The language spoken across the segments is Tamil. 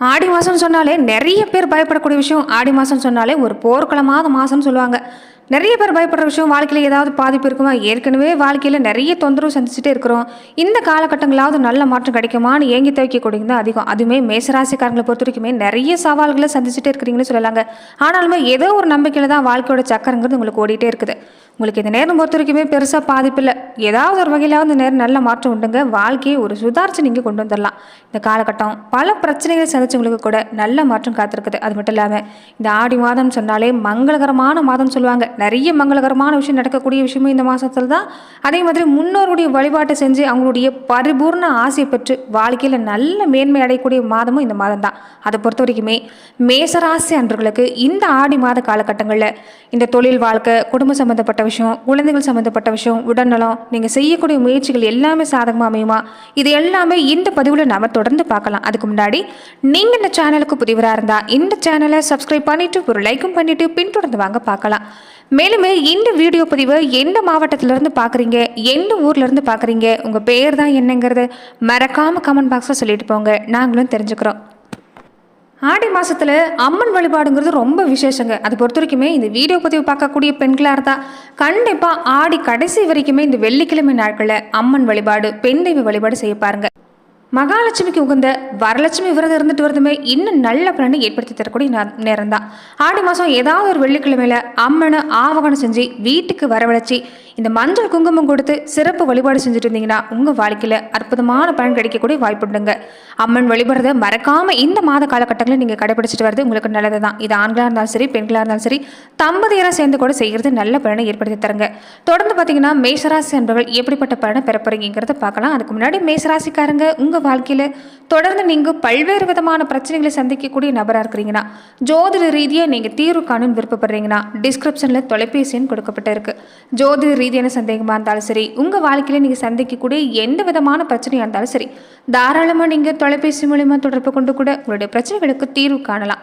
ஆடி மாதம் சொன்னாலே நிறைய பேர் பயப்படக்கூடிய விஷயம். ஆடி மாதம் சொன்னாலே ஒரு போர்க்களமாத மாதம்னு சொல்லுவாங்க. நிறைய பேர் பயப்படுற விஷயம் வாழ்க்கையில் ஏதாவது பாதிப்பு இருக்குமா? ஏற்கனவே வாழ்க்கையில் நிறைய தொந்தரவு சந்திச்சுட்டே இருக்கிறோம். இந்த காலகட்டங்களாவது நல்ல மாற்றம் கிடைக்குமான்னு ஏங்கி தவிக்கக்கூடியது தான் அதிகம். அதுவுமே மேசராசிக்காரங்களை பொறுத்த வரைக்குமே நிறைய சவால்களை சந்திச்சுட்டே இருக்கிறீங்கன்னு சொல்லலாங்க. ஆனாலுமே ஏதோ ஒரு நம்பிக்கையில் தான் வாழ்க்கையோட சக்கரங்கிறது உங்களுக்கு ஓடிட்டே இருக்குது. உங்களுக்கு இந்த நேரம் பொறுத்த வரைக்குமே பெருசாக பாதிப்பில்லை ஏதாவது ஒரு வகையிலாவது இந்த நேரம் நல்ல மாற்றம் உண்டுங்க. வாழ்க்கையை ஒரு சுதாரிச்சு நீங்கள் கொண்டு வந்துடலாம் இந்த காலகட்டம் பல பிரச்சனைகளை சந்திச்சவங்களுக்கு கூட நல்ல மாற்றம் காத்திருக்குது. அது மட்டும் இல்லாமல் இந்த ஆடி மாதம் சொன்னாலே மங்களகரமான மாதம் சொல்லுவாங்க. நிறைய மங்களகரமான விஷயம் நடக்கக்கூடிய விஷயமும் இந்த மாதத்தில் தான். அதே மாதிரி முன்னோருடைய வழிபாட்டை செஞ்சு அவங்களுடைய பரிபூர்ண ஆசையை பெற்று வாழ்க்கையில் நல்ல மேன்மை அடையக்கூடிய மாதமும் இந்த மாதம் தான். அதை பொறுத்த வரைக்குமே மேசராசி அன்பர்களுக்கு இந்த ஆடி மாத காலகட்டங்களில் இந்த தொழில் வாழ்க்கை குடும்ப சம்மந்தப்பட்ட விஷயம் குழந்தைகள் சம்மந்தப்பட்ட விஷயம் உடல்நலம் நீங்கள் செய்யக்கூடிய முயற்சிகள் எல்லாமே சாதகமாக அமையுமா? இது எல்லாமே இந்த பதிவில் நாம் தொடர்ந்து பார்க்கலாம். அதுக்கு முன்னாடி நீங்கள் இந்த சேனலுக்கு புதிவராக இருந்தால் இந்த சேனலை சப்ஸ்கிரைப் பண்ணிவிட்டு ஒரு லைக்கும் பண்ணிவிட்டு பின்தொடர்ந்து வாங்க பார்க்கலாம். மேலுமே இந்த வீடியோ பதிவை எந்த மாவட்டத்திலேருந்து பார்க்குறீங்க எந்த ஊர்லேருந்து பார்க்குறீங்க உங்கள் பேர் தான் என்னங்கிறது மறக்காமல் கமெண்ட் பாக்ஸில் சொல்லிட்டு போங்க. நாங்களும் தெரிஞ்சுக்கிறோம். ஆடி மாதத்தில் அம்மன் வழிபாடுங்கிறது ரொம்ப விசேஷங்க. அது பொறுத்த வரைக்குமே இந்த வீடியோ பதிவு பார்க்கக்கூடிய பெண்களாக இருந்தால் கண்டிப்பாக ஆடி கடைசி வரைக்குமே இந்த வெள்ளிக்கிழமை நாட்களில் அம்மன் வழிபாடு பெண் தெய்வ வழிபாடு செய்ய பாருங்க. மகாலட்சுமிக்கு உகந்த வரலட்சுமி விரதம் இருந்துட்டு வரதுமே இன்னும் நல்ல பலனை ஏற்படுத்தி தரக்கூடிய நேரம் தான் ஆடி மாதம் ஏதாவது ஒரு வெள்ளிக்கிழமையில அம்மனை ஆவகனம் செஞ்சு வீட்டுக்கு வரவழைச்சி இந்த மஞ்சள் குங்குமம் கொடுத்து சிறப்பு வழிபாடு செஞ்சுட்டு இருந்தீங்கன்னா உங்கள் வாழ்க்கையில் அற்புதமான பலன் கிடைக்கக்கூடிய வாய்ப்புண்டுங்க அம்மன் வழிபடுறத மறக்காம இந்த மாத காலகட்டங்களில் நீங்கள் கடைபிடிச்சிட்டு வரது உங்களுக்கு நல்லது தான் இது ஆண்களாக இருந்தாலும் சரி பெண்களாக இருந்தாலும் சரி தம்பதியராக சேர்ந்து கூட செய்கிறது நல்ல பலனை ஏற்படுத்தி தருங்க. தொடர்ந்து பார்த்தீங்கன்னா மேசராசி அன்பர்கள் எப்படிப்பட்ட பலனை பெற பார்க்கலாம். அதுக்கு முன்னாடி மேசராசிக்காரங்க உங்கள் வாழ்க்கையில் தொடர்ந்து நீங்கள் பல்வேறு விதமான பிரச்சனைகளை சந்திக்கக்கூடிய நபராக இருக்கிறீங்கன்னா ஜோதிட ரீதியாக நீங்கள் தீர்வு காணும்னு விருப்பப்படுறீங்கன்னா டிஸ்கிரிப்ஷனில் தொலைபேசி எண் கொடுக்கப்பட்டிருக்கு. ஜோதிட ரீதியான சந்தேகமாக இருந்தாலும் சரி உங்கள் வாழ்க்கையில் நீங்கள் சந்திக்கக்கூடிய எந்த விதமான பிரச்சனையாக இருந்தாலும் சரி தாராளமாக நீங்கள் தொலைபேசி மூலிமா தொடர்பு கொண்டு கூட உங்களுடைய பிரச்சனைகளுக்கு தீர்வு காணலாம்.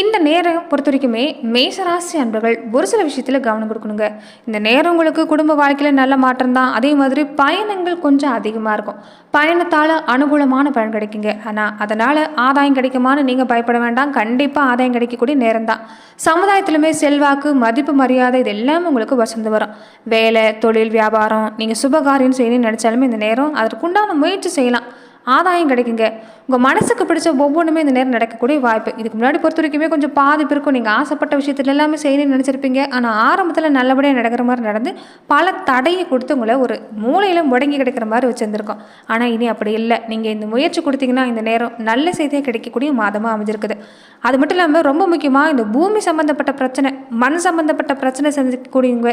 இந்த நேரம் பொறுத்த வரைக்குமே மேசராசி அன்பர்கள் ஒரு சில விஷயத்தில் கவனம் கொடுக்கணுங்க. இந்த நேரம் உங்களுக்கு குடும்ப வாழ்க்கையில் நல்ல மாற்றம் தான். அதே மாதிரி பயணங்கள் கொஞ்சம் அதிகமாக இருக்கும். பயணத்தால் அனுகூலமான பலன் கிடைக்குங்க. ஆனால் அதனால் ஆதாயம் கிடைக்குமான்னு நீங்கள் பயப்பட வேண்டாம். கண்டிப்பாக ஆதாயம் கிடைக்கக்கூடிய நேரம் தான். சமுதாயத்திலுமே செல்வாக்கு மதிப்பு மரியாதை இது எல்லாமே உங்களுக்கு வசந்து வரும். வேலை தொழில் வியாபாரம் நீங்கள் சுபகாரியம் செய்யணும்னு நினச்சாலுமே இந்த நேரம் அதற்குண்டான முயற்சி செய்யலாம். ஆதாயம் கிடைக்குங்க. உங்கள் மனசுக்கு பிடிச்ச ஒவ்வொன்றுமே இந்த நேரம் நடக்கக்கூடிய வாய்ப்பு. இதுக்கு முன்னாடி பொறுத்த வரைக்குமே கொஞ்சம் பாதிப்பு இருக்கும் நீங்கள் ஆசைப்பட்ட விஷயத்துல எல்லாமே செய்யணும்னு நினச்சிருப்பீங்க. ஆனால் ஆரம்பத்தில் நல்லபடியாக நடக்கிற மாதிரி நடந்து பல தடையை கொடுத்து உங்களை ஒரு மூளையில் முடங்கி கிடைக்கிற மாதிரி வச்சுருந்துருக்கோம். ஆனால் இனி அப்படி இல்லை. நீங்கள் இந்த முயற்சி கொடுத்தீங்கன்னா இந்த நேரம் நல்ல செய்தியாக கிடைக்கக்கூடிய மாதமாக அமைஞ்சிருக்குது. அது மட்டும் இல்லாமல் ரொம்ப முக்கியமாக இந்த பூமி சம்மந்தப்பட்ட பிரச்சனை மண் சம்மந்தப்பட்ட பிரச்சனை செஞ்சுக்கூடியவங்க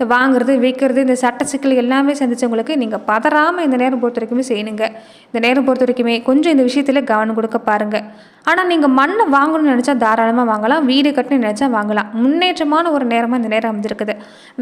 இந்த வாங்குறது விற்கிறது இந்த சட்ட சிக்கல் எல்லாமே சந்தித்தவங்களுக்கு நீங்கள் பதறாமல் இந்த நேரம் பொறுத்த வரைக்குமே செய்யணுங்க இந்த நேரம் பொறுத்த வரைக்குமே கொஞ்சம் இந்த விஷயத்தில் கவனம் கொடுக்க பாருங்கள் ஆனால் நீங்கள் மண்ணை வாங்கணும்னு நினச்சா தாராளமாக வாங்கலாம். வீடு கட்டணும்னு நினச்சா வாங்கலாம். முன்னேற்றமான ஒரு நேரமாக இந்த நேரம் அமைஞ்சிருக்குது.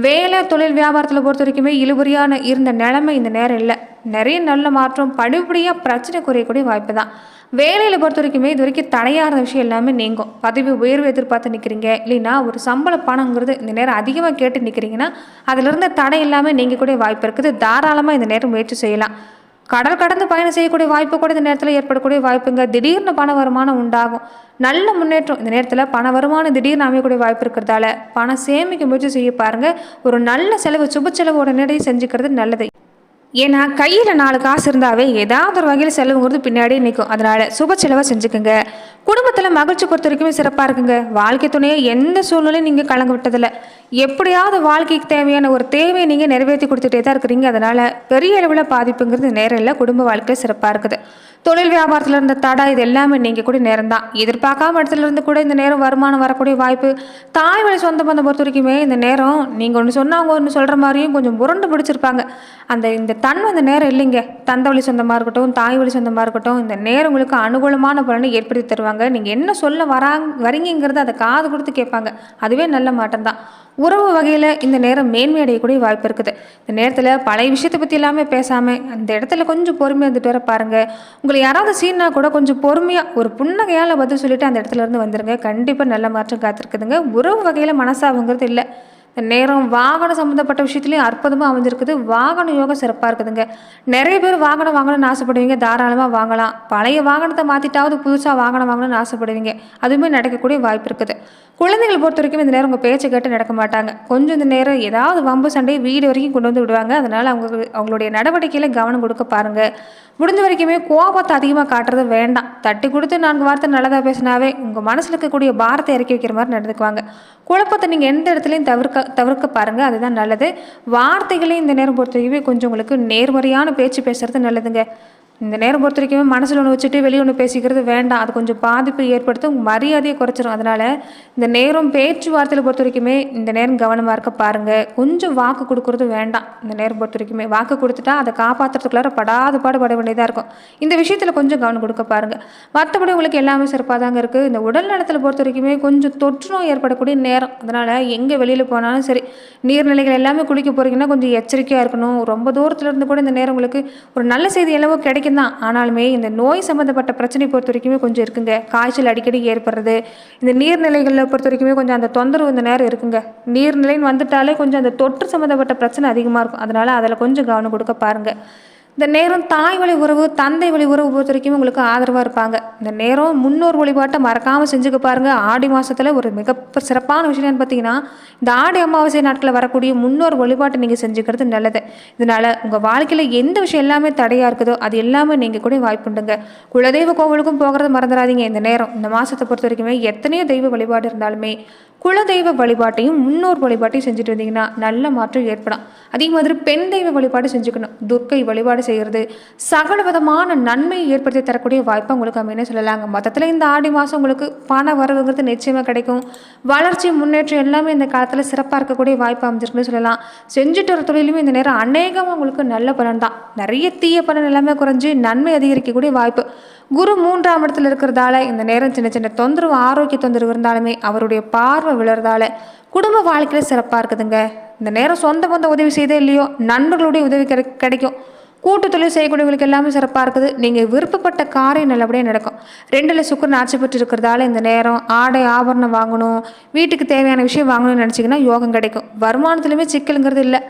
வேலை தொழில் வியாபாரத்தில் பொறுத்த வரைக்குமே இழுபறியான இருந்த நிலைமை இந்த நேரம் இல்லை. நிறைய நல்ல மாற்றம் படிப்படியாக பிரச்சனை குறையக்கூடிய வாய்ப்பு தான். வேலையில் பொறுத்த வரைக்குமே இது வரைக்கும் தடையாத விஷயம் எல்லாமே நீங்கும். பதவி உயர்வு எதிர்பார்த்து நிற்கிறீங்க இல்லைன்னா ஒரு சம்பள பணங்கிறது இந்த நேரம் அதிகமாக கேட்டு நிற்கிறீங்கன்னா அதிலிருந்து தடை எல்லாமே நீங்கள் கூட வாய்ப்பு இருக்குது. தாராளமாக இந்த நேரம் முயற்சி செய்யலாம். கடல் கடந்து பயணம் செய்யக்கூடிய வாய்ப்பு கூட இந்த நேரத்தில் ஏற்படக்கூடிய வாய்ப்புங்க. திடீர்னு பண வருமானம் உண்டாகும். நல்ல முன்னேற்றம். இந்த நேரத்தில் பண வருமானம் திடீர்னு அமையக்கூடிய வாய்ப்பு இருக்கிறதால பணம் சேமிக்க முயற்சி செய்ய பாருங்கள் ஒரு நல்ல செலவு சுப செலவு உடனடியாக செஞ்சுக்கிறது நல்லது. ஏன்னா கையில் நாலு காசு இருந்தாவே ஏதாவது ஒரு வகையில் செலவுங்கிறது பின்னாடியே நிற்கும் அதனால் சுப செலவை செஞ்சுக்கோங்க. குடும்பத்தில் மகிழ்ச்சி பொறுத்த வரைக்கும் சிறப்பாக இருக்குங்க. வாழ்க்கை துணையை எந்த சூழ்நிலையும் நீங்கள் கலங்க விட்டதில்ல. எப்படியாவது வாழ்க்கைக்கு தேவையான ஒரு தேவையை நீங்கள் நிறைவேற்றி கொடுத்துட்டே தான் இருக்கிறீங்க. அதனால் பெரிய அளவில் பாதிப்புங்கிறது நேரம் இல்லை குடும்ப வாழ்க்கை சிறப்பாக இருக்குது. தொழில் வியாபாரத்தில் இருந்த தடை இது எல்லாமே நீங்கள் கூட நேரம் தான். எதிர்பார்க்காம இடத்துல இருந்து கூட இந்த நேரம் வருமானம் வரக்கூடிய வாய்ப்பு தாய் வழி சொந்த பந்தம் பொறுத்த வரைக்குமே இந்த நேரம் நீங்கள் ஒன்று சொன்னால் அவங்க ஒன்று சொல்கிற மாதிரியும் கொஞ்சம் புரண்டு பிடிச்சிருப்பாங்க. அந்த இந்த தன் வந்த நேரம் இல்லைங்க. தந்த வழி சொந்தமாக இருக்கட்டும் தாய் வழி சொந்தமாக இருக்கட்டும் இந்த நேரம் உங்களுக்கு அனுகூலமான பலனை ஏற்படுத்தி தருவாங்க. நீங்கள் என்ன சொல்ல வராங்க வரீங்கிறத அதை காது கொடுத்து கேட்பாங்க. அதுவே நல்ல மாட்டம் தான். உறவு வகையில் இந்த நேரம் மேன்மை அடையக்கூடிய வாய்ப்பு இருக்குது. இந்த நேரத்தில் பழைய விஷயத்தை பற்றி எல்லாமே பேசாமல் அந்த இடத்துல கொஞ்சம் பொறுமையாக இருந்துட்டு வர பாருங்கள் உங்களை யாராவது சீனா கூட கொஞ்சம் பொறுமையாக ஒரு புன்னகையால் பதில் சொல்லிவிட்டு அந்த இடத்துல இருந்து வந்துடுங்க கண்டிப்பாக நல்ல மாற்றம் காத்திருக்குதுங்க. உறவு வகையில் மனசாகுங்கிறது இல்லை. நேரம் வாகனம் சம்மந்தப்பட்ட விஷயத்துலையும் அற்புதமாக அமைஞ்சிருக்குது. வாகன யோகம் சிறப்பாக இருக்குதுங்க. நிறைய பேர் வாகனம் வாங்கணும்னு ஆசைப்படுவீங்க. தாராளமாக வாங்கலாம். பழைய வாகனத்தை மாற்றிட்டாவது புதுசாக வாகனம் வாங்கணும்னு ஆசைப்படுவீங்க. அதுவுமே நடக்கக்கூடிய வாய்ப்பு இருக்குது. குழந்தைகள் பொறுத்த வரைக்கும் இந்த நேரம் உங்கள் பேச்சை கேட்டு நடக்க மாட்டாங்க. கொஞ்சம் இந்த நேரம் ஏதாவது வம்பு சண்டையை வீடு வரைக்கும் கொண்டு வந்து விடுவாங்க. அதனால் அவங்க அவங்களுடைய நடவடிக்கையில் கவனம் கொடுக்க பாருங்கள் முடிஞ்ச வரைக்குமே கோபத்தை அதிகமாக காட்டுறது வேண்டாம். தட்டி கொடுத்து நான்கு வார்த்தை நல்லதாக பேசினாவே உங்கள் மனசில் இருக்கக்கூடிய பாரத்தை இறக்கி வைக்கிற மாதிரி நடந்துக்குவாங்க. குழப்பத்தை நீங்கள் எந்த இடத்துலையும் தவிர்க்க தவிர்க்க பாருங்கள் அதுதான் நல்லது. வார்த்தைகளையும் இந்த நேரம் பொறுத்த வரைக்குமே கொஞ்சம் உங்களுக்கு நேர்மறையான பேச்சு பேசுகிறது நல்லதுங்க. இந்த நேரம் பொறுத்த வரைக்கும் மனசில் ஒன்று வச்சுட்டு வெளியே ஒன்று பேசிக்கிறது வேண்டாம். அது கொஞ்சம் பாதிப்பு ஏற்படுத்தும். மரியாதையை குறைச்சிரும். அதனால் இந்த நேரம் பேச்சுவார்த்தையில் பொறுத்த வரைக்குமே இந்த நேரம் கவனமாக இருக்க பாருங்கள் கொஞ்சம் வாக்கு கொடுக்கறது வேண்டாம். இந்த நேரம் பொறுத்த வரைக்குமே வாக்கு கொடுத்துட்டா அதை காப்பாற்றுறதுக்குள்ளார படாத பாடு பட வேண்டியதாக இருக்கும். இந்த விஷயத்தில் கொஞ்சம் கவனம் கொடுக்க பாருங்கள் மற்றபடி உங்களுக்கு எல்லாமே சிறப்பாக தாங்க இருக்குது இந்த உடல் நலத்தில் பொறுத்த வரைக்குமே கொஞ்சம் தொற்று நோய் ஏற்படக்கூடிய நேரம். அதனால் எங்கே வெளியில் போனாலும் சரி நீர்நிலைகள் எல்லாமே குளிக்க போகிறீங்கன்னா கொஞ்சம் எச்சரிக்கையாக இருக்கணும். ரொம்ப தூரத்தில் இருந்து கூட இந்த நேரம் உங்களுக்கு ஒரு நல்ல செய்தி எல்லவோ கிடைக்கும் தான் ஆனாலுமே இந்த நோய் சம்மந்தப்பட்ட பிரச்சனை பொறுத்த வரைக்குமே கொஞ்சம் இருக்குங்க. காய்ச்சல் அடிக்கடி ஏற்படுறது. இந்த நீர்நிலைகளில் பொறுத்த வரைக்குமே கொஞ்சம் அந்த தொந்தரவு இந்த நேரம் இருக்குங்க. நீர்நிலைன்னு வந்துட்டாலே கொஞ்சம் அந்த தொற்று சம்மந்தப்பட்ட பிரச்சனை அதிகமாக இருக்கும். அதனால் அதில் கொஞ்சம் கவனம் கொடுக்க பாருங்கள் இந்த நேரம் தாய் வழி உறவு தந்தை வழி உறவு பொறுத்த வரைக்கும் உங்களுக்கு ஆதரவாக இருப்பாங்க. இந்த நேரம் முன்னோர் வழிபாட்டை மறக்காமல் செஞ்சுக்க பாருங்கள் ஆடி மாதத்தில் ஒரு மிக சிறப்பான விஷயம் பார்த்தீங்கன்னா இந்த ஆடி அமாவாசை நாட்களில் வரக்கூடிய முன்னோர் வழிபாட்டை நீங்கள் செஞ்சுக்கிறது நல்லது. இதனால் உங்கள் வாழ்க்கையில் எந்த விஷயம் எல்லாமே தடையாக இருக்குதோ அது எல்லாமே நீங்கள் கூட வாய்ப்புண்டுங்க குலதெய்வ கோவிலுக்கும் போகிறத மறந்துடாதீங்க. இந்த நேரம் இந்த மாதத்தை பொறுத்த வரைக்குமே எத்தனையோ தெய்வ வழிபாடு இருந்தாலுமே குலதெய்வ வழிபாட்டையும் முன்னோர் வழிபாட்டையும் செஞ்சுட்டு இருந்தீங்கன்னா நல்ல மாற்றம் ஏற்படும். அதே மாதிரி பெண் தெய்வ வழிபாடு செஞ்சுக்கணும். துர்க்கை வழிபாடு செய்கிறது சகல விதமான நன்மையை ஏற்படுத்தி தரக்கூடிய வாய்ப்பு உங்களுக்கு அமைன்னு சொல்லலாங்க. மொத்தத்தில் இந்த ஆடி மாதம் உங்களுக்கு பண வரவுங்கிறது நிச்சயமாக கிடைக்கும். வளர்ச்சி முன்னேற்றம் எல்லாமே இந்த காலத்தில் சிறப்பாக இருக்கக்கூடிய வாய்ப்பு அமைஞ்சிருக்குன்னு சொல்லலாம். செஞ்சுட்டு வர தொழிலுமே இந்த நேரம் அநேகமாக உங்களுக்கு நல்ல பலன் தான் நிறைய தீய பலன் எல்லாமே குறைஞ்சி நன்மை அதிகரிக்கக்கூடிய வாய்ப்பு. குரு மூன்றாம் இடத்துல இருக்கிறதால இந்த நேரம் சின்ன சின்ன தொந்தரவு ஆரோக்கிய தொந்தரவு இருந்தாலுமே அவருடைய பார்வை விழுறதால குடும்ப வாழ்க்கையில் சிறப்பாக இருக்குதுங்க. இந்த நேரம் சொந்த பந்த உதவி செய்தே இல்லையோ நண்பர்களுடைய உதவி கிடை கிடைக்கும். கூட்டு தொழில் செய்யக்கூடியவங்களுக்கு எல்லாமே சிறப்பாக இருக்குது. நீங்கள் விருப்பப்பட்ட காரியம் நல்லபடியாக நடக்கும். ரெண்டில் சுக்கரன் ஆட்சி பெற்று இருக்கிறதால இந்த நேரம் ஆடை ஆபரணம் வாங்கணும் வீட்டுக்கு தேவையான விஷயம் வாங்கணும்னு நினச்சிங்கன்னா யோகம் கிடைக்கும். வருமானத்துலையுமே சிக்கலுங்கிறது இல்லை.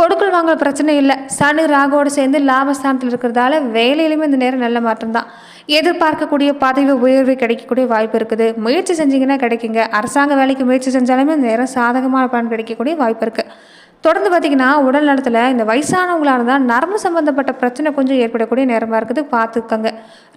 கொடுக்கல் வாங்கல பிரச்சனை இல்லை. சனி ராகோடு சேர்ந்து லாபஸ்தானத்தில் இருக்கிறதால வேலையிலுமே இந்த நேரம் நல்ல மாற்றம் தான் எதிர்பார்க்கக்கூடிய பதவி உயர்வு கிடைக்கக்கூடிய வாய்ப்பு இருக்குது. முயற்சி செஞ்சீங்கன்னா கிடைக்குங்க. அரசாங்க வேலைக்கு முயற்சி செஞ்சாலுமே நேரம் சாதகமான பலன் கிடைக்கக்கூடிய வாய்ப்பு இருக்குது தொடர்ந்து பார்த்தீங்கன்னா உடல் நலத்தில் இந்த வயசானவங்களாக இருந்தால் நரம்பு சம்மந்தப்பட்ட பிரச்சனை கொஞ்சம் ஏற்படக்கூடிய நேரமாக இருக்குது. பார்த்துக்கோங்க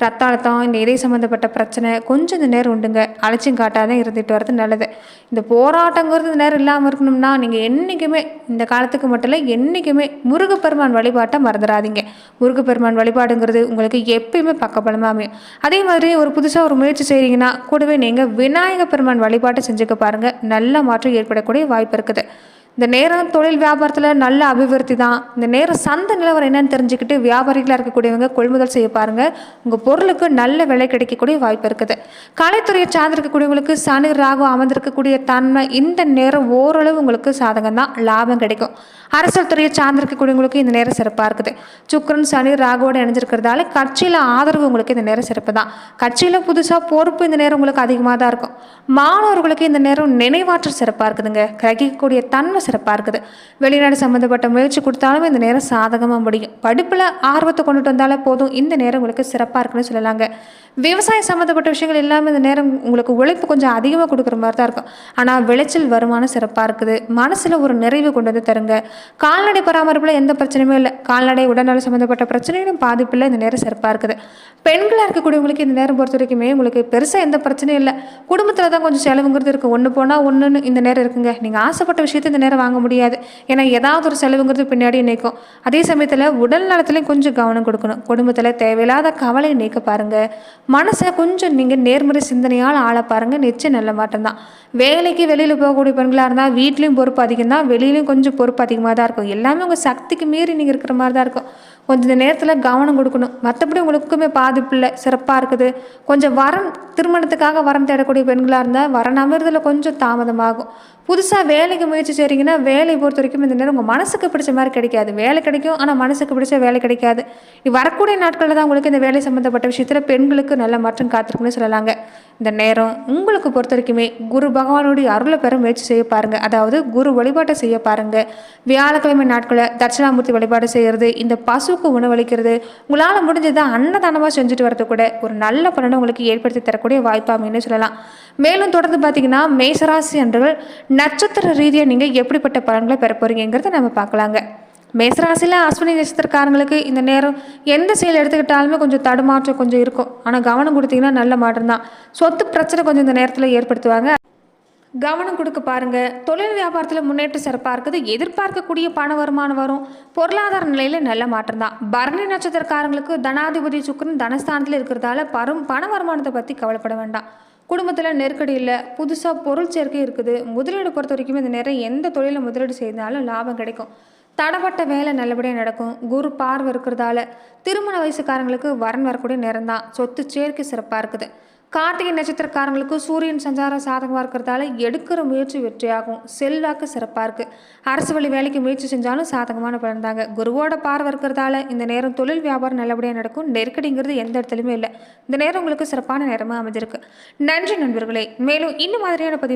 ரத்த அழுத்தம் இந்த இதய சம்மந்தப்பட்ட பிரச்சனை கொஞ்சம் இந்த நேரம் உண்டுங்க. அலட்சியம் காட்டாதான் இருந்துட்டு வர்றது நல்லது. இந்த போராட்டங்கிறது இந்த நேரம் இல்லாமல் இருக்கணும்னா நீங்கள் என்றைக்குமே இந்த காலத்துக்கு மட்டும் இல்லை என்றைக்குமே முருகப்பெருமான் வழிபாட்டை மறந்துடாதீங்க. முருகப்பெருமான் வழிபாடுங்கிறது உங்களுக்கு எப்பயுமே பக்கபலமாக அமையும். அதே மாதிரி ஒரு புதுசாக ஒரு முயற்சி செய்கிறீங்கன்னா கூடவே நீங்கள் விநாயகப் பெருமான் வழிபாட்டை செஞ்சுக்க பாருங்கள் நல்ல மாற்றம் ஏற்படக்கூடிய வாய்ப்பு இருக்குது. இந்த நேரம் தொழில் வியாபாரத்தில் நல்ல அபிவிருத்தி தான். இந்த நேரம் சந்தை நிலவரம் என்னன்னு தெரிஞ்சுக்கிட்டு வியாபாரிகளாக இருக்கக்கூடியவங்க கொள்முதல் செய்ய பாருங்கள் உங்கள் பொருளுக்கு நல்ல விலை கிடைக்கக்கூடிய வாய்ப்பு இருக்குது. கலைத்துறையை சார்ந்திருக்கக்கூடியவங்களுக்கு சனி ராகு அமர்ந்திருக்கக்கூடிய தன்மை இந்த நேரம் ஓரளவு உங்களுக்கு சாதகம் தான் லாபம் கிடைக்கும். அரசியல் துறையை சார்ந்திருக்கக்கூடியவங்களுக்கு இந்த நேரம் சிறப்பாக இருக்குது. சுக்கரன் சனி ராகுவோடு இணைஞ்சிருக்கிறதால கட்சியில் ஆதரவு உங்களுக்கு இந்த நேரம் சிறப்பு தான். கட்சியில் புதுசாக பொறுப்பு இந்த நேரம் உங்களுக்கு அதிகமாக தான் இருக்கும். மாணவர்களுக்கு இந்த நேரம் நினைவாற்றல் சிறப்பாக இருக்குதுங்க. கிரகிக்கக்கூடிய தன்மை சிறப்பாக இருக்குது வெளிநாடு சம்மந்தப்பட்ட முயற்சி கொடுத்தாலும் இந்த நேரம் சாதகமாக முடியும். படிப்பில் ஆர்வத்தை கொண்டுட்டு வந்தாலே போதும். இந்த நேரம் உங்களுக்கு சிறப்பாக இருக்குன்னு சொல்லலாங்க. விவசாயம் சம்மந்தப்பட்ட விஷயங்கள் எல்லாமே இந்த நேரம் உங்களுக்கு உழைப்பு கொஞ்சம் அதிகமாக கொடுக்குற மாதிரி தான் இருக்கும். ஆனால் விளைச்சல் வருமானம் சிறப்பாக இருக்குது. மனசில் ஒரு நிறைவு கொண்டு வந்து தருங்க. கால்நடை பராமரிப்பில் எந்த பிரச்சனையுமே இல்லை. கால்நடை உடல்நல சம்மந்தப்பட்ட பிரச்சனையும் பாதிப்பில் இந்த நேரம் சிறப்பாக இருக்குது. பெண்களாக இருக்கக்கூடியவங்களுக்கு இந்த நேரம் பொறுத்த வரைக்குமே உங்களுக்கு பெருசாக எந்த பிரச்சனையும் இல்லை. குடும்பத்தில் தான் கொஞ்சம் செலவுங்கிறது இருக்குது ஒன்று போனால் ஒன்றுன்னு இந்த நேரம் இருக்குங்க. நீங்கள் ஆசைப்பட்ட விஷயத்தை இந்த நேரம் வாங்க முடியாது. ஏன்னா ஏதாவது ஒரு செலவுங்கிறது பின்னாடி நிற்கும். அதே சமயத்தில் உடல் நலத்துலையும் கொஞ்சம் கவனம் கொடுக்கணும். குடும்பத்தில் தேவையில்லாத கவலை நீக்க பாருங்கள் மனசை கொஞ்சம் நீங்கள் நேர்மறை சிந்தனையால் ஆள பாருங்கள் நிச்சயம் நல்ல மாட்டம் தான். வேலைக்கு வெளியில் போகக்கூடிய பெண்களாக இருந்தால் வீட்லேயும் பொறுப்பு அதிகம் தான் வெளியிலையும் கொஞ்சம் பொறுப்பு அதிகமாக தான் இருக்கும். எல்லாமே உங்கள் சக்திக்கு மீறி நீங்கள் இருக்கிற மாதிரி தான் இருக்கும். கொஞ்சம் இந்த நேரத்தில் கவனம் கொடுக்கணும். மற்றபடி உங்களுக்குமே பாதிப்பு இல்லை சிறப்பாக இருக்குது. கொஞ்சம் வரன் திருமணத்துக்காக வரன் தேடக்கூடிய பெண்களாக இருந்தால் வரன் அமைறதுல கொஞ்சம் தாமதமாகும். புதுசாக வேலைக்கு முயற்சி செய்கிறீங்கன்னா வேலையை பொறுத்த வரைக்கும் இந்த நேரம் உங்கள் மனசுக்கு பிடிச்ச மாதிரி கிடைக்காது. வேலை கிடைக்கும் ஆனால் மனசுக்கு பிடிச்ச வேலை கிடைக்காது. வரக்கூடிய நாட்களில் தான் உங்களுக்கு இந்த வேலை சம்மந்தப்பட்ட விஷயத்தில் பெண்களுக்கு நல்ல மாற்றம் காத்திருக்குன்னு சொல்லலாங்க. இந்த நேரம் உங்களுக்கு பொறுத்த வரைக்குமே குரு பகவானுடைய அருளை பெற முயற்சி செய்ய பாருங்கள் அதாவது குரு வழிபாட்டை செய்ய பாருங்கள் வியாழக்கிழமை நாட்களில் தட்சிணாமூர்த்தி வழிபாடு செய்கிறது இந்த பசு பசுவுக்கு உணவளிக்கிறது? உங்களால் முடிஞ்சதை அன்னதானமாக செஞ்சுட்டு வரது கூட ஒரு நல்ல பலனை உங்களுக்கு ஏற்படுத்தி தரக்கூடிய வாய்ப்பாமைன்னு சொல்லலாம். மேலும் தொடர்ந்து பார்த்தீங்கன்னா மேசராசி அன்றுகள் நட்சத்திர ரீதியாக நீங்கள் எப்படிப்பட்ட பலன்களை பெற போகிறீங்கிறத நம்ம பார்க்கலாங்க. மேசராசியில் அஸ்வினி நட்சத்திரக்காரங்களுக்கு இந்த நேரம் எந்த செயல் எடுத்துக்கிட்டாலுமே கொஞ்சம் தடுமாற்றம் கொஞ்சம் இருக்கும். ஆனால் கவனம் கொடுத்தீங்கன்னா நல்ல மாற்றம் தான். சொத்து பிரச்சனை கொஞ்சம் இந்த நேரத்தில் ஏற்படுத்துவாங்க. கவனம் கொடுக்க பாருங்க. தொழில் வியாபாரத்தில் முன்னேற்றம் சிறப்பாக இருக்குது. எதிர்பார்க்கக்கூடிய பண வருமானம் வரும். பொருளாதார நிலையில் நல்ல மாற்றம் தான். பரணி நட்சத்திரக்காரங்களுக்கு தனாதிபதி சுக்கரன் தனஸ்தானத்தில் இருக்கிறதால பரும் பண வருமானத்தை பற்றி கவலைப்பட வேண்டாம். குடும்பத்தில் நெருக்கடி இல்லை. புதுசாக பொருள் சேர்க்கை இருக்குது. முதலீடு பொறுத்த வரைக்கும் இந்த நேரம் எந்த தொழிலில் முதலீடு செய்தாலும் லாபம் கிடைக்கும். தடப்பட்ட வேலை நல்லபடியாக நடக்கும். குரு பார்வை இருக்கிறதால திருமண வயசுக்காரங்களுக்கு வரன் வரக்கூடிய நேரம் தான். சொத்து சேர்க்கை சிறப்பாக இருக்குது. கார்த்திகை நட்சத்திரக்காரங்களுக்கு சூரியன் சஞ்சாரம் சாதகமாக இருக்கிறதால எடுக்கிற முயற்சி வெற்றியாகும். செல்வாக்கு சிறப்பாக இருக்குது அரசு வழி வேலைக்கு முயற்சி செஞ்சாலும் சாதகமான பலன் தாங்க. குருவோட பார்வை இருக்கிறதால இந்த நேரம் தொழில் வியாபாரம் நல்லபடியாக நடக்கும். நெருக்கடிங்கிறது எந்த இடத்துலையுமே இல்லை. இந்த நேரம் உங்களுக்கு சிறப்பான நேரமாக அமைஞ்சிருக்கு. நன்றி நண்பர்களே. மேலும் இன்னும் மாதிரியான பதிவு